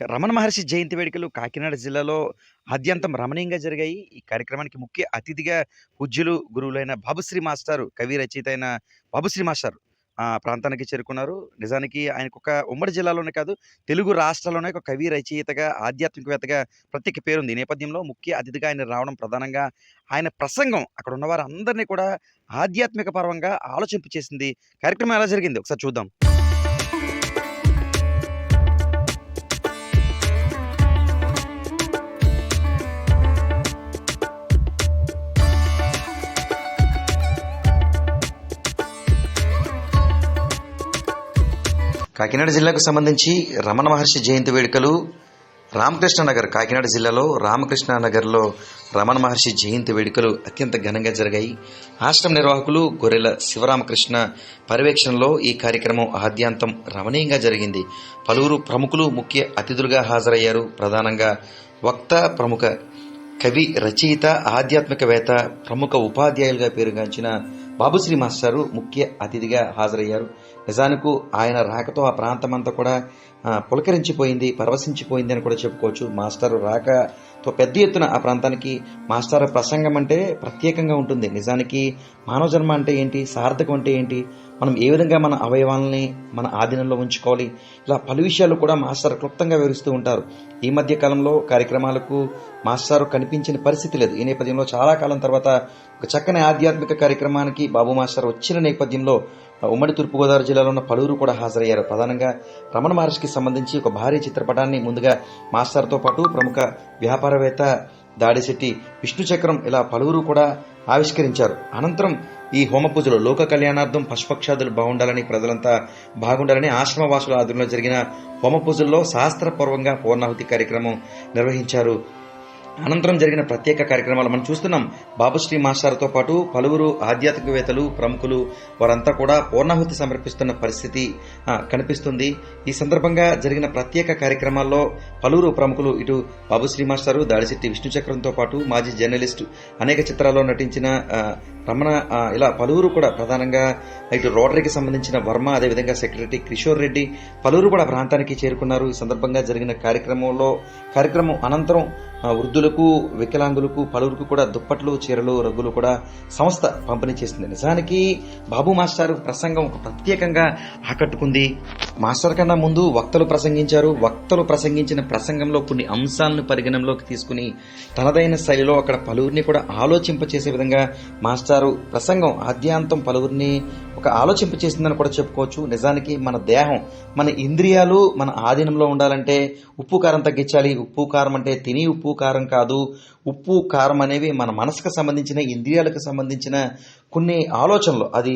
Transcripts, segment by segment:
రమణ మహర్షి జయంతి వేడుకలు కాకినాడ జిల్లాలో ఆద్యంతం రమణీయంగా జరిగాయి. ఈ కార్యక్రమానికి ముఖ్య అతిథిగా పూజ్యులు, గురువులైన బాబుశ్రీ మాస్టారు, కవి, రచయిత అయిన బాబుశ్రీ మాస్టారు ఆ ప్రాంతానికి చేరుకున్నారు. నిజానికి ఆయనకు ఒక ఉమ్మడి జిల్లాలోనే కాదు, తెలుగు రాష్ట్రాల్లోనే ఒక కవి, రచయితగా, ఆధ్యాత్మికవేత్తగా ప్రత్యేక పేరుంది. ఈ నేపథ్యంలో ముఖ్య అతిథిగా ఆయన రావడం ప్రధానంగా ఆయన ప్రసంగం అక్కడున్న వారందరినీ కూడా ఆధ్యాత్మిక పరంగా ఆలోచింపచేసింది. కార్యక్రమం ఎలా జరిగింది ఒకసారి చూద్దాం. కాకినాడ జిల్లాకు సంబంధించి రమణ మహర్షి జయంతి వేడుకలు రామకృష్ణ నగర్ కాకినాడ జిల్లాలో రామకృష్ణ నగర్లో రమణ మహర్షి జయంతి వేడుకలు అత్యంత ఘనంగా జరిగాయి. ఆశ్రమ నిర్వాహకులు గొర్రెల శివరామకృష్ణ పర్యవేక్షణలో ఈ కార్యక్రమం ఆద్యాంతం రమణీయంగా జరిగింది. పలువురు ప్రముఖులు ముఖ్య అతిథులుగా హాజరయ్యారు. ప్రధానంగా వక్త ప్రముఖ కవి రచయిత ఆధ్యాత్మికవేత్త ప్రముఖ ఉపాధ్యాయులుగా పేరుగాంచిన బాబుశ్రీ మాస్టారు ముఖ్య అతిథిగా హాజరయ్యారు. నిజానికి ఆయన రాకతో ఆ ప్రాంతమంతా కూడా పులకరించిపోయింది పరవశించిపోయింది అని కూడా చెప్పుకోవచ్చు. మాస్టర్ రాకతో పెద్ద ఎత్తున ఆ ప్రాంతానికి మాస్టర్ ప్రసంగం అంటే ప్రత్యేకంగా ఉంటుంది. నిజానికి మానవ జన్మ అంటే ఏంటి? సార్థకం అంటే ఏంటి? మనం ఏ విధంగా మన అవయవాలని మన ఆధీనంలో ఉంచుకోవాలి? ఇలా పలు విషయాలు కూడా మాస్టర్ క్లుప్తంగా వివరిస్తూ ఉంటారు. ఈ మధ్య కాలంలో కార్యక్రమాలకు మాస్టర్ కనిపించిన పరిస్థితి లేదు. ఈ నేపథ్యంలో చాలా కాలం తర్వాత ఒక చక్కని ఆధ్యాత్మిక కార్యక్రమానికి బాబు మాస్టర్ వచ్చిన నేపథ్యంలో ఉమ్మడి తూర్పుగోదావరి జిల్లాలో ఉన్న పలువురు కూడా హాజరయ్యారు. ప్రధానంగా రమణ మహర్షికి సంబంధించి ఒక భారీ చిత్రపటాన్ని ముందుగా మాస్టర్తో పాటు ప్రముఖ వ్యాపారవేత్త దాడిశెట్టి విష్ణు చక్రం ఇలా పలువురు కూడా ఆవిష్కరించారు. అనంతరం ఈ హోమ పూజలో లోక కళ్యాణార్థం పశుపక్షాదులు బాగుండాలని ప్రజలంతా బాగుండాలని ఆశ్రమవాసుల ఆధ్వర్యంలో జరిగిన హోమ పూజల్లో శాస్త్రపూర్వంగా పూర్ణాహుతి కార్యక్రమం నిర్వహించారు అనంతరం జరిగిన ప్రత్యేక కార్యక్రమాలు మనం చూస్తున్నాం. బాబుశ్రీ మాస్టార్తో పాటు పలువురు ఆధ్యాత్మికవేత్తలు ప్రముఖులు వారంతా కూడా పూర్ణాహుతి సమర్పిస్తున్న పరిస్థితి కనిపిస్తుంది. ఈ సందర్భంగా జరిగిన ప్రత్యేక కార్యక్రమాల్లో పలువురు ప్రముఖులు ఇటు బాబుశ్రీ మాస్టారు దాడిశెట్టి విష్ణు చక్రంతో పాటు మాజీ జర్నలిస్టు అనేక చిత్రాల్లో నటించిన రమణ ఇలా పలువురు కూడా ప్రధానంగా ఇటు రోటరీకి సంబంధించిన వర్మ అదేవిధంగా సెక్రటరీ కిషోర్ రెడ్డి పలువురు కూడా ప్రాంతానికి చేరుకున్నారు. ఈ సందర్భంగా జరిగిన కార్యక్రమంలో కార్యక్రమం అనంతరం వృద్ధులకు వికలాంగులకు పలువురికి కూడా దుప్పట్లు చీరలు రగ్గులు కూడా సంస్థ పంపిణీ చేసింది. నిజానికి బాబు మాస్టర్ ప్రసంగం ఒక ప్రత్యేకంగా ఆకట్టుకుంది. మాస్టర్ కన్నా ముందు వక్తలు ప్రసంగించారు. వక్తలు ప్రసంగించిన ప్రసంగంలో కొన్ని అంశాలను పరిగణనలోకి తీసుకుని తనదైన శైలిలో అక్కడ పలువురిని కూడా ఆలోచింపచేసే విధంగా మాస్టారు ప్రసంగం ఆద్యాంతం పలువురిని ఒక ఆలోచింపచేసిందని కూడా చెప్పుకోవచ్చు. నిజానికి మన దేహం మన ఇంద్రియాలు మన ఆధీనంలో ఉండాలంటే ఉప్పు కారం తగ్గించాలి. ఉప్పు కారం అంటే తిని ఉప్పు కారం కాదు. ఉప్పు కారం అనేవి మన మనసుకు సంబంధించిన ఇంద్రియాలకు సంబంధించిన కొన్ని ఆలోచనలు. అది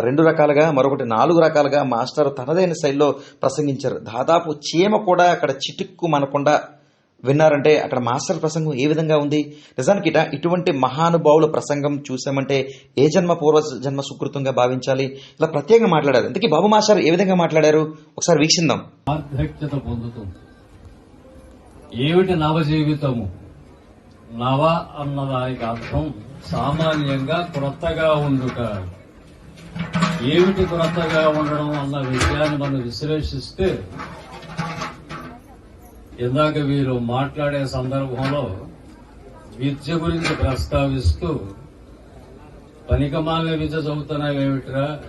రెండు రకాలుగా మరొకటి నాలుగు రకాలుగా మాస్టర్ తనదైన శైలిలో ప్రసంగించారు. దాదాపు చీమ కూడా అక్కడ చిటుక్కు మనకుండా విన్నారంటే అక్కడ మాస్టర్ ప్రసంగం ఏ విధంగా ఉంది? నిజానికి ఇట ఇటువంటి మహానుభావుల ప్రసంగం చూసామంటే ఏ జన్మ పూర్వ జన్మ సుకృతంగా భావించాలి? ఇలా ప్రత్యేకంగా మాట్లాడారు. అందుకే బాబు మాస్టర్ ఏ విధంగా మాట్లాడారు? ఒకసారి వీక్షిందాం. ఆధ్యాత్మికత పొందుతుంది. ఏమిటి నవ జీవితము నవ అన్న దానికి అర్థం సామాన్యంగా క్రొత్తగా ఉండుట. ఏమిటి క్రొత్తగా ఉండడం అన్న విషయాన్ని మనం విశ్లేషిస్తే ఇందాక వీరు మాట్లాడే సందర్భంలో విద్య గురించి ప్రస్తావిస్తూ పనికమాలిన విద్య చదువుతున్నావేమిట్రా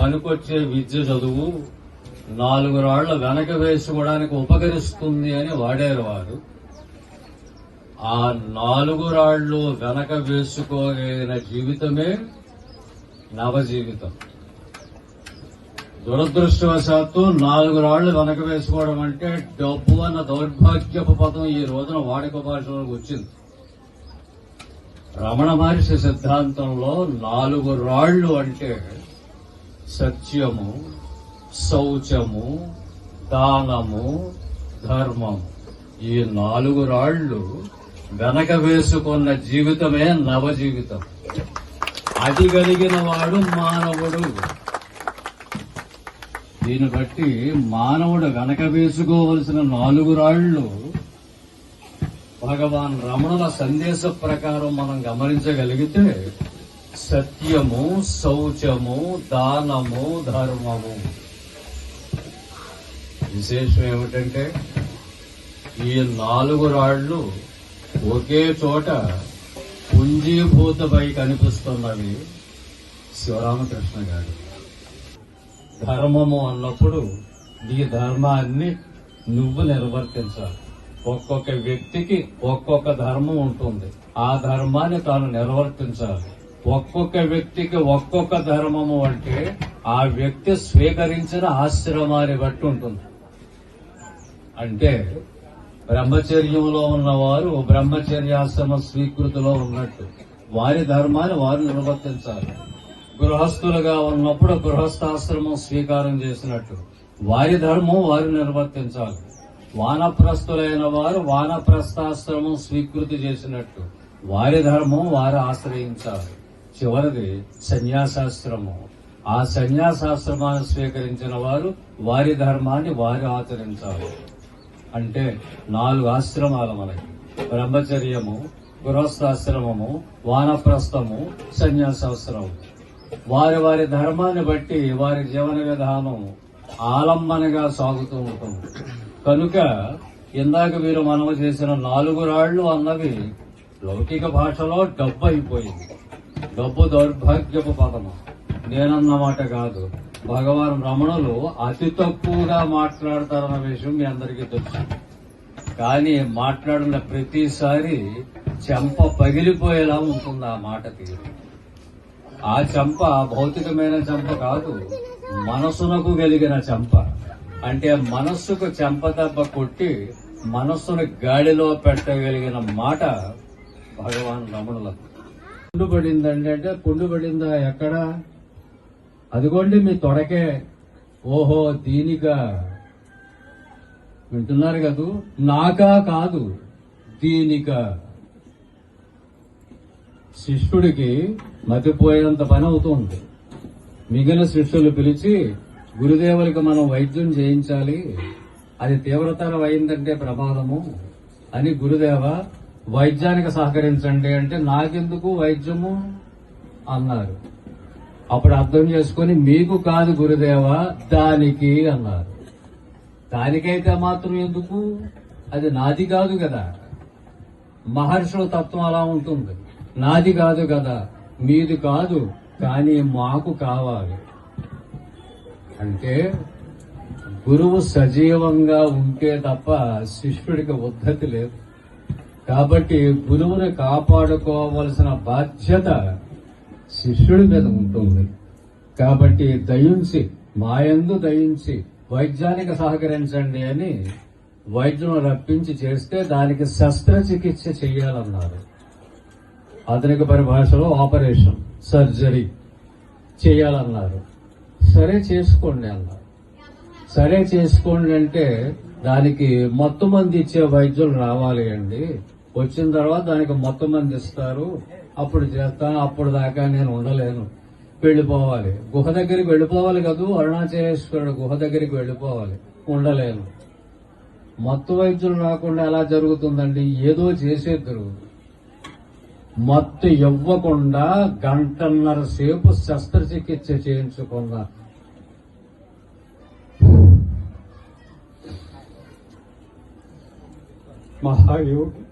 పనికొచ్చే విద్య చదువు నాలుగు రాళ్ళ వెనక వేసుకోవడానికి ఉపకరిస్తుంది అని వాడారు వారు. ఆ నాలుగు రాళ్ళు వెనక వేసుకోగలిగిన జీవితమే నవ జీవితం దురదృష్టవశాత్తు నాలుగు రాళ్ళు వెనక వేసుకోవడం అంటే డబ్బు అన్న దౌర్భాగ్యపు పదం ఈ రోజున వాడుక భాషలోకి వచ్చింది. రమణ మహర్షి సిద్ధాంతంలో నాలుగు రాళ్ళు అంటే సత్యము శౌచము దానము ధర్మము. ఈ నాలుగు రాళ్ళు వెనక వేసుకున్న జీవితమే నవ జీవితం అది కలిగిన వాడు మానవుడు. దీన్ని బట్టి మానవుడు వెనక వేసుకోవలసిన నాలుగు రాళ్ళు భగవాన్ రమణుల సందేశ ప్రకారం మనం గమనించగలిగితే సత్యము శౌచము దానము ధర్మము. విశేషం ఏమిటంటే ఈ నాలుగు రాళ్ళు ఒకే చోట పుంజీభూతమై కనిపిస్తున్నది శివరామకృష్ణ గారు. ధర్మము అన్నప్పుడు నీ ధర్మాన్ని నువ్వు నిర్వర్తించాలి. ఒక్కొక్క వ్యక్తికి ఒక్కొక్క ధర్మం ఉంటుంది. ఆ ధర్మాన్ని తాను నిర్వర్తించాలి. ఒక్కొక్క వ్యక్తికి ఒక్కొక్క ధర్మము అంటే ఆ వ్యక్తి స్వీకరించిన ఆశ్రమాన్ని బట్టి ఉంటుంది. అంటే బ్రహ్మచర్యంలో ఉన్నవారు బ్రహ్మచర్యాశ్రమ స్వీకృతిలో ఉన్నట్టు. వారి ధర్మాన్ని వారు నిర్వర్తించాలి. గృహస్థులుగా ఉన్నప్పుడు గృహస్థాశ్రమం స్వీకారం చేసినట్టు. వారి ధర్మం వారు నిర్వర్తించాలి. వానప్రస్థులైన వారు వానప్రస్థాశ్రమం స్వీకృతి చేసినట్టు. వారి ధర్మం వారు ఆశ్రయించాలి. చివరిది సన్యాసాశ్రమం. ఆ సన్యాసాశ్రమాన్ని స్వీకరించిన వారు వారి ధర్మాన్ని వారు ఆచరించాలి. అంటే నాలుగు ఆశ్రమాలు మనకి. బ్రహ్మచర్యము గృహస్థాశ్రమము వానప్రస్థము సన్యాసాశ్రమం వారి వారి ధర్మాన్ని బట్టి వారి జీవన విధానం ఆలంబనగా సాగుతూ ఉంటుంది. కనుక ఇందాక మీరు మనము చేసిన నాలుగు రాళ్ళు అన్నవి లౌకిక భాషలో డబ్బు అయిపోయింది. డబ్బు దౌర్భాగ్యపు పదము. నేనన్న మాట కాదు. భగవాన్ రమణులు అతి తక్కువగా మాట్లాడతారన్న విషయం మీ అందరికీ తెలుసు. కానీ మాట్లాడిన ప్రతిసారి చెంప పగిలిపోయేలా ఉంటుంది ఆ మాట తీరు. ఆ చెంప భౌతికమైన చెంప కాదు మనసునకు కలిగిన చెంప. అంటే మనస్సుకు చెంప దెబ్బ కొట్టి మనస్సును గాడిలో పెట్టగలిగిన మాట భగవాన్ రమణులకు. పుండు పడిందంటే అంటే పుండు పడిందా ఎక్కడ? అదిగోండి మీ తొడకే. ఓహో దీనిగా. వింటున్నారు కదూ? నాకా కాదు దీనిక శిష్యుడికి మతిపోయేంత పని అవుతుంది. మిగిలిన శిష్యులు పిలిచి గురుదేవులకి మనం వైద్యం చేయించాలి. అది తీవ్రతరం అయిందంటే ప్రమాదము అని గురుదేవ వైద్యానికి సహకరించండి అంటే నాకెందుకు వైద్యము? అన్నారు. అప్పుడు అర్థం చేసుకుని మీకు కాదు గురుదేవ దానికి అన్నారు. దానికైతే మాత్రం ఎందుకు? అది నాది కాదు కదా. మహర్షుల తత్వం అలా ఉంటుంది. నాది కాదు కదా. మీది కాదు కానీ మాకు కావాలి. అంటే గురువు సజీవంగా ఉంటే తప్ప శిష్యుడికి ఉద్ధతి లేదు. కాబట్టి గురువుని కాపాడుకోవలసిన బాధ్యత శిష్యుడి మీద ఉంటుంది. కాబట్టి దయించి మాయందు దయించి వైద్యానికి సహకరించండి అని వైద్యం రప్పించి చేస్తే దానికి శస్త్రచికిత్స చేయాలన్నారు. ఆధునిక పరిభాషలో ఆపరేషన్ సర్జరీ చేయాలన్నారు. సరే చేసుకోండి అన్నారు. సరే చేసుకోండి అంటే దానికి మొత్తం మంది ఇచ్చే వైద్యులు రావాలి అండి. వచ్చిన తర్వాత దానికి మొత్తం మంది ఇస్తారు. అప్పుడు చేస్తాను అప్పుడు దాకా నేను ఉండలేను. వెళ్ళిపోవాలి. గుహ దగ్గరికి వెళ్ళిపోవాలి కదూ? అరుణాచలేశ్వరుడు గుహ దగ్గరికి వెళ్ళిపోవాలి. ఉండలేను. మత్తు వైద్యులు రాకుండా ఎలా జరుగుతుందండి? ఏదో చేసేద్దరు మత్తు ఇవ్వకుండా గంటన్నర సేపు శస్త్రచికిత్స చేయించుకున్న మహాయోగి.